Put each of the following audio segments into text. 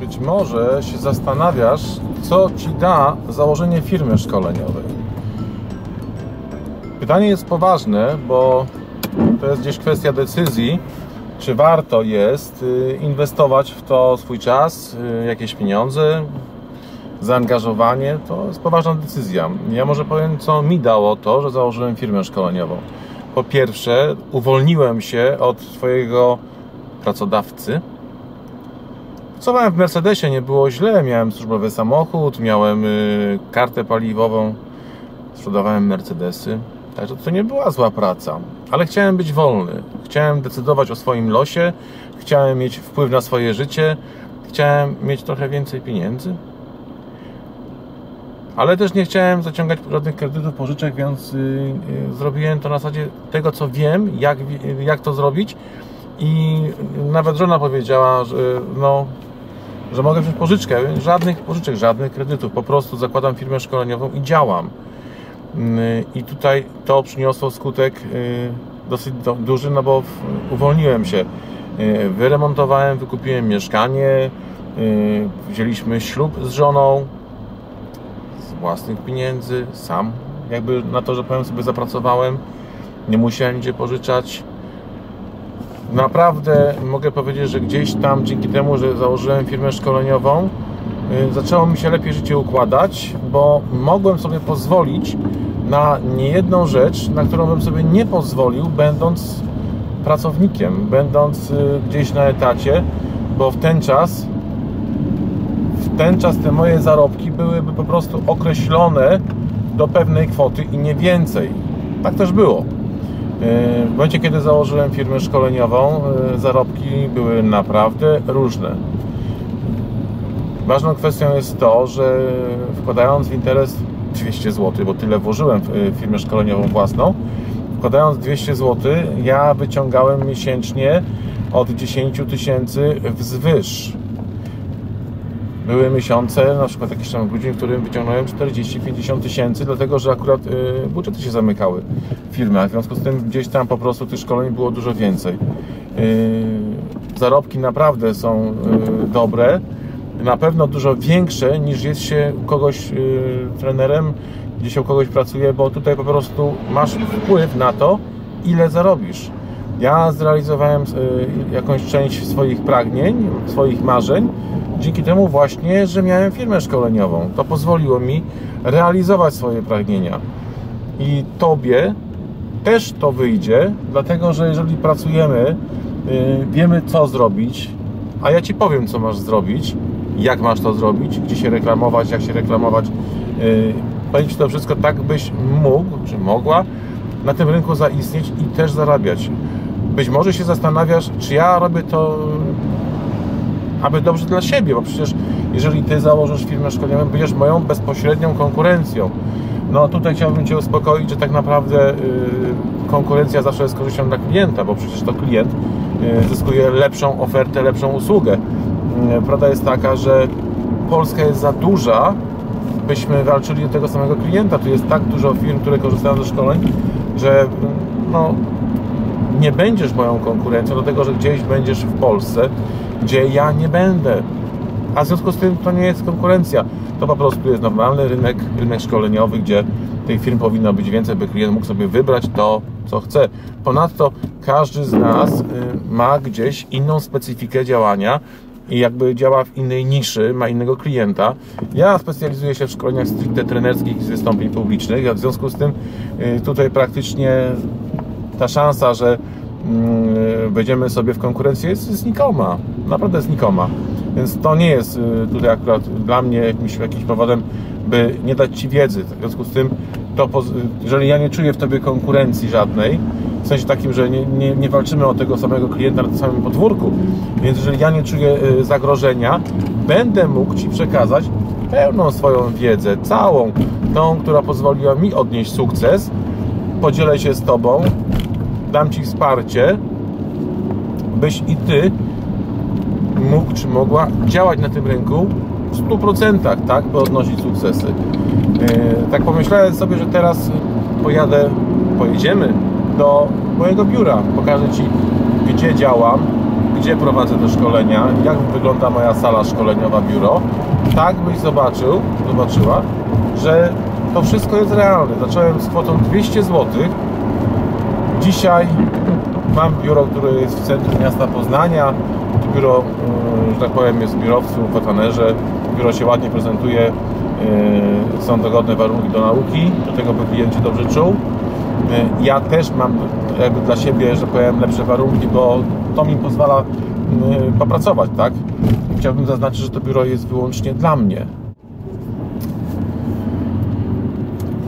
Być może się zastanawiasz, co ci da założenie firmy szkoleniowej. Pytanie jest poważne, bo to jest gdzieś kwestia decyzji, czy warto jest y, inwestować w to swój czas, y, jakieś pieniądze, zaangażowanie. To jest poważna decyzja. Ja może powiem, co mi dało to, że założyłem firmę szkoleniową. Po pierwsze, uwolniłem się od swojego pracodawcy. Pracowałem w Mercedesie, nie było źle. Miałem służbowy samochód, miałem y, kartę paliwową, sprzedawałem Mercedesy. Także to nie była zła praca, ale chciałem być wolny. Chciałem decydować o swoim losie, chciałem mieć wpływ na swoje życie, chciałem mieć trochę więcej pieniędzy. Ale też nie chciałem zaciągać żadnych kredytów, pożyczek, więc yy, yy, zrobiłem to na zasadzie tego, co wiem, jak, jak to zrobić. I nawet żona powiedziała, że, no, że mogę wziąć pożyczkę. Żadnych pożyczek, żadnych kredytów. Po prostu zakładam firmę szkoleniową i działam. I tutaj to przyniosło skutek y, dosyć duży, no bo uwolniłem się. Y, wyremontowałem, wykupiłem mieszkanie, y, wzięliśmy ślub z żoną własnych pieniędzy, sam jakby na to, że powiem sobie zapracowałem, nie musiałem nigdzie pożyczać. Naprawdę mogę powiedzieć, że gdzieś tam dzięki temu, że założyłem firmę szkoleniową, zaczęło mi się lepiej życie układać, bo mogłem sobie pozwolić na niejedną rzecz, na którą bym sobie nie pozwolił, będąc pracownikiem, będąc y, gdzieś na etacie, bo w ten czas ten czas te moje zarobki byłyby po prostu określone do pewnej kwoty i nie więcej. Tak też było. Y, w momencie, kiedy założyłem firmę szkoleniową, y, zarobki były naprawdę różne. Ważną kwestią jest to, że wkładając w interes 200 zł, bo tyle włożyłem w firmę szkoleniową własną. Wkładając 200 zł, ja wyciągałem miesięcznie od 10 tysięcy wzwyż. Były miesiące, na przykład jakiś tam grudzień, w którym wyciągnąłem 40-50 tysięcy, dlatego że akurat y, budżety się zamykały w firmach. W związku z tym gdzieś tam po prostu tych szkoleń było dużo więcej. Y, zarobki naprawdę są y, dobre na pewno dużo większe niż jest się kogoś trenerem, gdzie się u kogoś pracuje, bo tutaj po prostu masz wpływ na to, ile zarobisz. Ja zrealizowałem yy, jakąś część swoich pragnień, swoich marzeń, dzięki temu właśnie, że miałem firmę szkoleniową. To pozwoliło mi realizować swoje pragnienia. I Tobie też to wyjdzie, dlatego że jeżeli pracujemy, yy, wiemy co zrobić, a ja Ci powiem, co masz zrobić, jak masz to zrobić, gdzie się reklamować, jak się reklamować. Yy, Powiem Ci to wszystko tak, byś mógł, czy mogła na tym rynku zaistnieć i też zarabiać. Być może się zastanawiasz, czy ja robię to aby dobrze dla siebie, bo przecież jeżeli Ty założysz firmę szkoleniową, będziesz moją bezpośrednią konkurencją. No tutaj chciałbym Cię uspokoić, że tak naprawdę yy, konkurencja zawsze jest korzyścią dla klienta, bo przecież to klient yy, zyskuje lepszą ofertę, lepszą usługę. Mm, prawda jest taka, że Polska jest za duża, byśmy walczyli o tego samego klienta. Tu jest tak dużo firm, które korzystają ze szkoleń, że no, nie będziesz moją konkurencją, dlatego że gdzieś będziesz w Polsce, gdzie ja nie będę. A w związku z tym to nie jest konkurencja. To po prostu jest normalny rynek, rynek szkoleniowy, gdzie tych firm powinno być więcej, by klient mógł sobie wybrać to, co chce. Ponadto każdy z nas y, ma gdzieś inną specyfikę działania, i jakby działa w innej niszy, ma innego klienta. Ja specjalizuję się w szkoleniach stricte trenerskich z wystąpień publicznych, a w związku z tym y, tutaj praktycznie ta szansa, że mm, będziemy sobie w konkurencji jest znikoma, naprawdę znikoma. Więc to nie jest y, tutaj akurat dla mnie jakimś, jakimś powodem, by nie dać Ci wiedzy. W związku z tym, to, jeżeli ja nie czuję w Tobie konkurencji żadnej, w sensie takim, że nie, nie, nie walczymy o tego samego klienta na tym samym podwórku. Więc jeżeli ja nie czuję y, zagrożenia, będę mógł Ci przekazać pełną swoją wiedzę, całą, tą, która pozwoliła mi odnieść sukces. Podzielę się z Tobą, dam Ci wsparcie, byś i Ty mógł czy mogła działać na tym rynku w 100%, tak, by odnosić sukcesy. Tak pomyślałem sobie, że teraz pojadę, pojedziemy do mojego biura. Pokażę Ci, gdzie działam, gdzie prowadzę te szkolenia, jak wygląda moja sala szkoleniowa, biuro. Tak byś zobaczył, zobaczyła, że to wszystko jest realne. Zacząłem z kwotą 200 zł. Dzisiaj mam biuro, które jest w centrum miasta Poznania. To biuro, mm, że tak powiem, jest biurowcu, fotanerze. Biuro się ładnie prezentuje. Yy, są dogodne warunki do nauki. Do tego by klienci dobrze czuł. Yy, ja też mam jakby dla siebie, że powiem, lepsze warunki, bo to mi pozwala yy, popracować, tak? Chciałbym zaznaczyć, że to biuro jest wyłącznie dla mnie.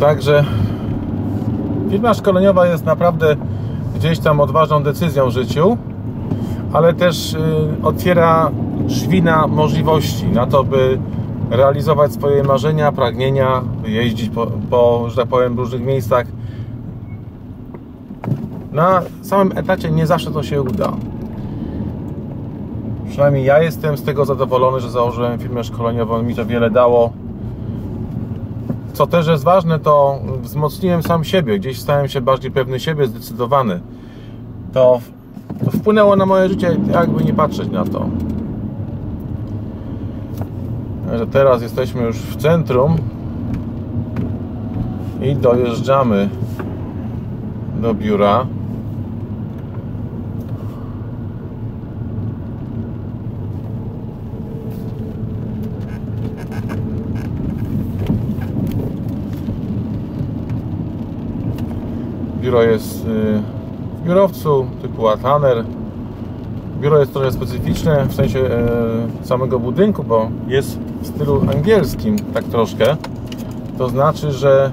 Także firma szkoleniowa jest naprawdę gdzieś tam odważną decyzją w życiu, ale też otwiera drzwi na możliwości, na to, by realizować swoje marzenia, pragnienia, jeździć po, po że tak powiem, różnych miejscach. Na samym etacie nie zawsze to się uda. Przynajmniej ja jestem z tego zadowolony, że założyłem firmę szkoleniową, mi to wiele dało. Co też jest ważne, to wzmocniłem sam siebie, gdzieś stałem się bardziej pewny siebie, zdecydowany. To, to wpłynęło na moje życie, jakby nie patrzeć na to że teraz jesteśmy już w centrum i dojeżdżamy do biura. Biuro jest y, w biurowcu typu Atlaner Biuro jest trochę specyficzne w sensie e, samego budynku, bo jest w stylu angielskim, tak troszkę. To znaczy, że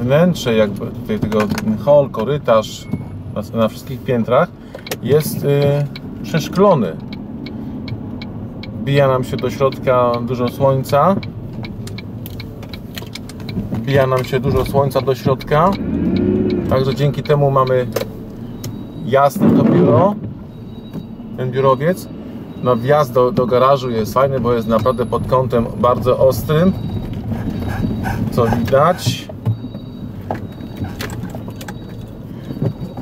wnętrze jakby tutaj tego hall, korytarz na, wszystkich piętrach jest e, przeszklony. Bija nam się do środka dużo słońca. Bija nam się dużo słońca do środka. Także dzięki temu mamy jasne to biuro ten biurowiec. No wjazd do, do garażu jest fajny, bo jest naprawdę pod kątem bardzo ostrym. Co widać.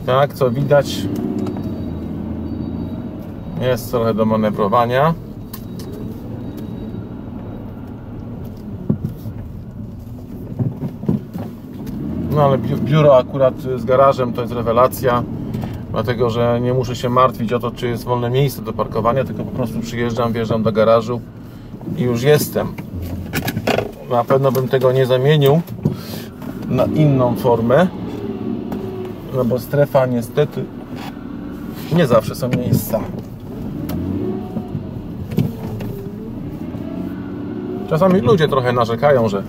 Tak, co widać. Jest trochę do manewrowania. No ale biuro akurat z garażem to jest rewelacja dlatego że nie muszę się martwić o to, czy jest wolne miejsce do parkowania, tylko po prostu przyjeżdżam, wjeżdżam do garażu i już jestem. Na pewno bym tego nie zamienił na inną formę, no bo strefa niestety nie zawsze są miejsca. Czasami ludzie trochę narzekają, że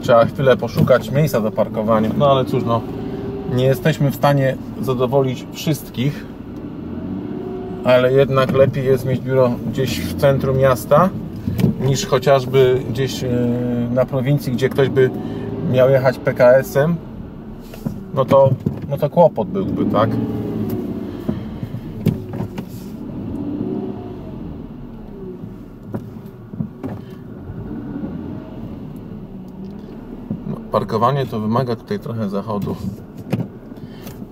trzeba chwilę poszukać miejsca do parkowania, no ale cóż, no nie jesteśmy w stanie zadowolić wszystkich, ale jednak lepiej jest mieć biuro gdzieś w centrum miasta niż chociażby gdzieś e, na prowincji, gdzie ktoś by miał jechać PKS-em, no to, no to kłopot byłby, tak? Parkowanie to wymaga tutaj trochę zachodu.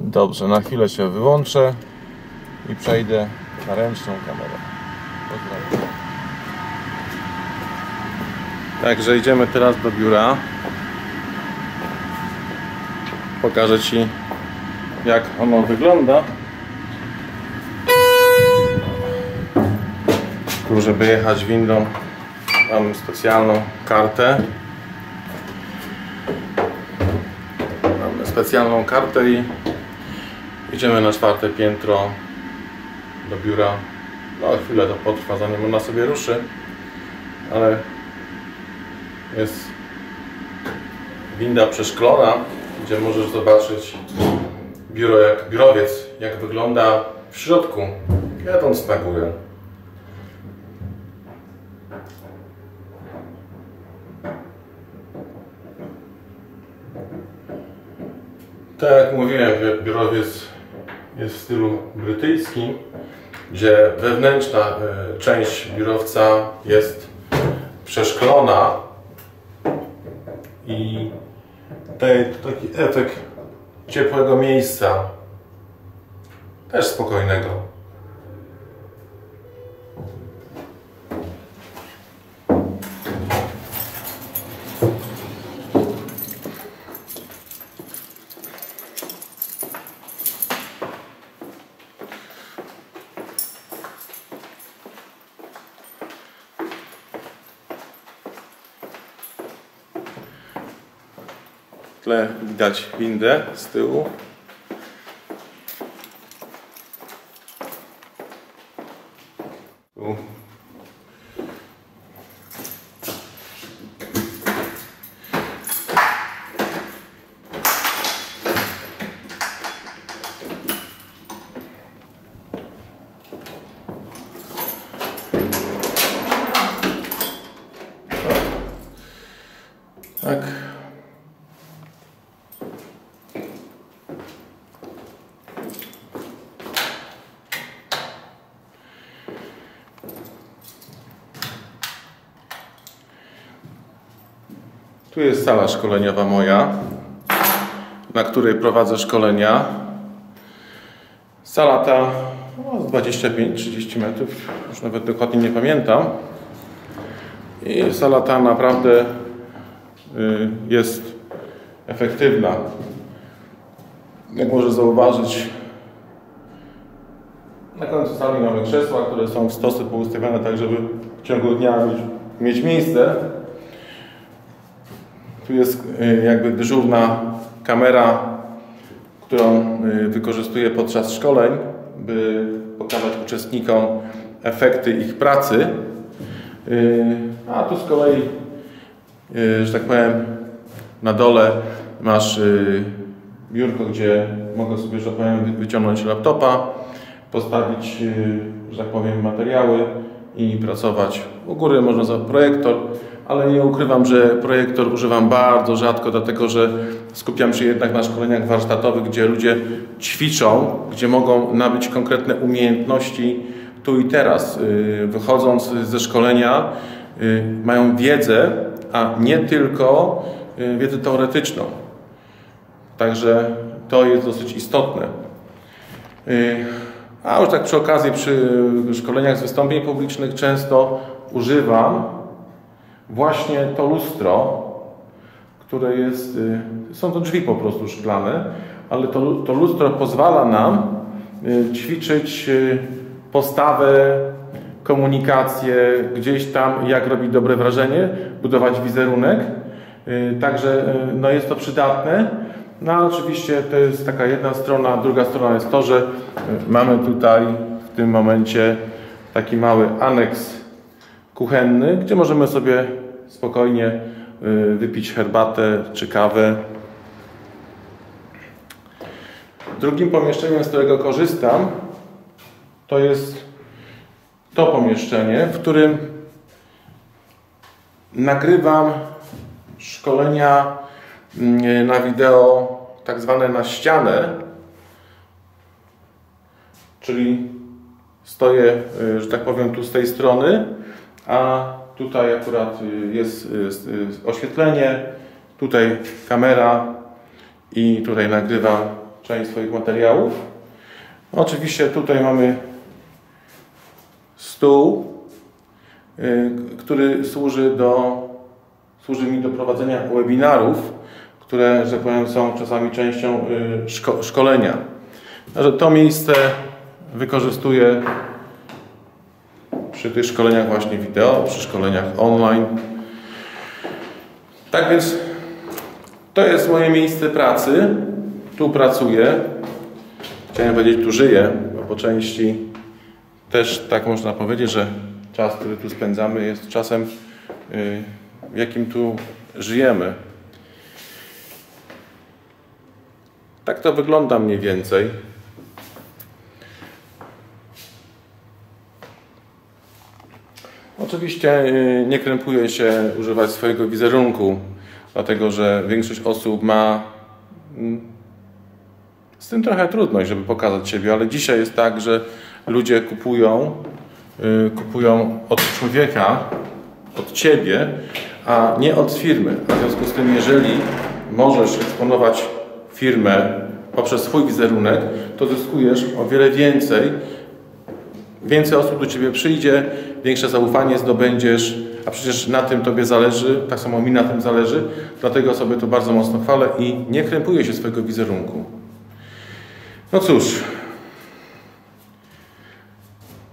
Dobrze, na chwilę się wyłączę i przejdę na ręczną kamerę. Pozdrawiam. Także idziemy teraz do biura. Pokażę Ci jak ono wygląda. Tu, żeby jechać windą mam specjalną kartę. Mamy specjalną kartę i Idziemy na czwarte piętro do biura. No chwilę to potrwa zanim ona sobie ruszy, ale jest winda przeszklona, gdzie możesz zobaczyć biuro jak biurowiec, jak wygląda w środku. Ja tą smakuję. Tak jak mówiłem, biurowiec jest w stylu brytyjskim, gdzie wewnętrzna e, część biurowca jest przeszklona. i daje taki efekt ciepłego miejsca, też spokojnego. Tle widać windę z tyłu. Tu jest sala szkoleniowa moja, na której prowadzę szkolenia. Sala ta no, z 25-30 metrów, już nawet dokładnie nie pamiętam. I sala ta naprawdę y, jest efektywna. Jak może zauważyć, na końcu sali mamy krzesła, które są w stosy poustawiane tak, żeby w ciągu dnia mieć miejsce. Tu jest y, jakby dyżurna kamera, którą y, wykorzystuję podczas szkoleń, by pokazać uczestnikom efekty ich pracy. Y, a tu z kolei, że tak powiem, na dole masz biurko, gdzie mogę sobie, że tak powiem, wyciągnąć laptopa, postawić, że tak powiem, materiały i pracować. U góry można za projektor, ale nie ukrywam, że projektor używam bardzo rzadko, dlatego że skupiam się jednak na szkoleniach warsztatowych, gdzie ludzie ćwiczą, gdzie mogą nabyć konkretne umiejętności tu i teraz. Wychodząc ze szkolenia, mają wiedzę, a nie tylko wiedzę teoretyczną. Także to jest dosyć istotne. A już tak przy okazji, przy szkoleniach z wystąpień publicznych często używam właśnie to lustro, które jest, są to drzwi po prostu szklane, ale to, to lustro pozwala nam ćwiczyć postawę, komunikację, gdzieś tam jak robić dobre wrażenie, budować wizerunek. Także no jest to przydatne. No ale oczywiście to jest taka jedna strona, druga strona jest to, że mamy tutaj w tym momencie taki mały aneks kuchenny, gdzie możemy sobie spokojnie wypić herbatę czy kawę. Drugim pomieszczeniem, z którego korzystam, to jest to pomieszczenie, w którym nagrywam szkolenia na wideo tak zwane na ścianę, czyli stoję, że tak powiem, tu z tej strony, a tutaj akurat jest oświetlenie, tutaj kamera i tutaj nagrywam część swoich materiałów. Oczywiście tutaj mamy stół, który służy, do, służy mi do prowadzenia webinarów, które, że powiem, są czasami częścią szko szkolenia. To miejsce wykorzystuję przy tych szkoleniach właśnie wideo, przy szkoleniach online. Tak więc to jest moje miejsce pracy. Tu pracuję. Chciałem powiedzieć, tu żyję, bo po części też tak można powiedzieć, że czas, który tu spędzamy jest czasem, w jakim tu żyjemy. Tak to wygląda mniej więcej. Oczywiście y, nie krępuję się używać swojego wizerunku, dlatego że większość osób ma mm, z tym trochę trudność, żeby pokazać siebie, ale dzisiaj jest tak, że ludzie kupują, y, kupują od człowieka, od ciebie, a nie od firmy. W związku z tym, jeżeli możesz eksponować firmę poprzez swój wizerunek, to zyskujesz o wiele więcej. Więcej osób do Ciebie przyjdzie, większe zaufanie zdobędziesz, a przecież na tym Tobie zależy, tak samo mi na tym zależy, dlatego sobie to bardzo mocno chwalę i nie krępuję się swojego wizerunku. No cóż,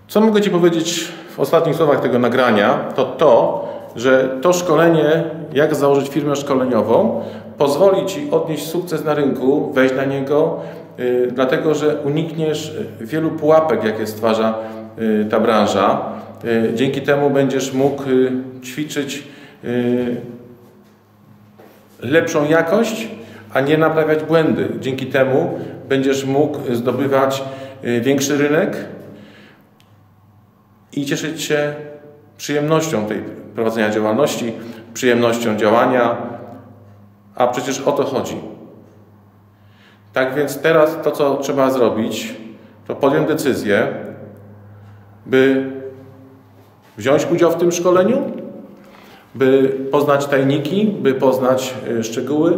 co mogę Ci powiedzieć w ostatnich słowach tego nagrania, to to, że to szkolenie, jak założyć firmę szkoleniową, pozwoli Ci odnieść sukces na rynku, wejść na niego, dlatego że unikniesz wielu pułapek, jakie stwarza yy, ta branża. Dzięki temu będziesz mógł ćwiczyć lepszą jakość, a nie naprawiać błędy. Dzięki temu będziesz mógł zdobywać większy rynek i cieszyć się przyjemnością tej prowadzenia działalności, przyjemnością działania, a przecież o to chodzi. Tak więc teraz to, co trzeba zrobić, to podjąć decyzję, by wziąć udział w tym szkoleniu, by poznać tajniki, by poznać e, szczegóły,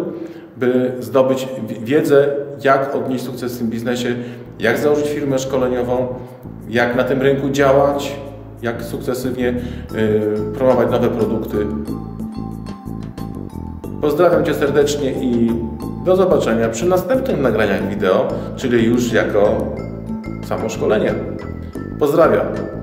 by zdobyć wiedzę, jak odnieść sukces w tym biznesie, jak założyć firmę szkoleniową, jak na tym rynku działać, jak sukcesywnie y, promować nowe produkty. Pozdrawiam Cię serdecznie i do zobaczenia przy następnych nagraniach wideo, czyli już jako samo szkolenie. Pozdrawiam.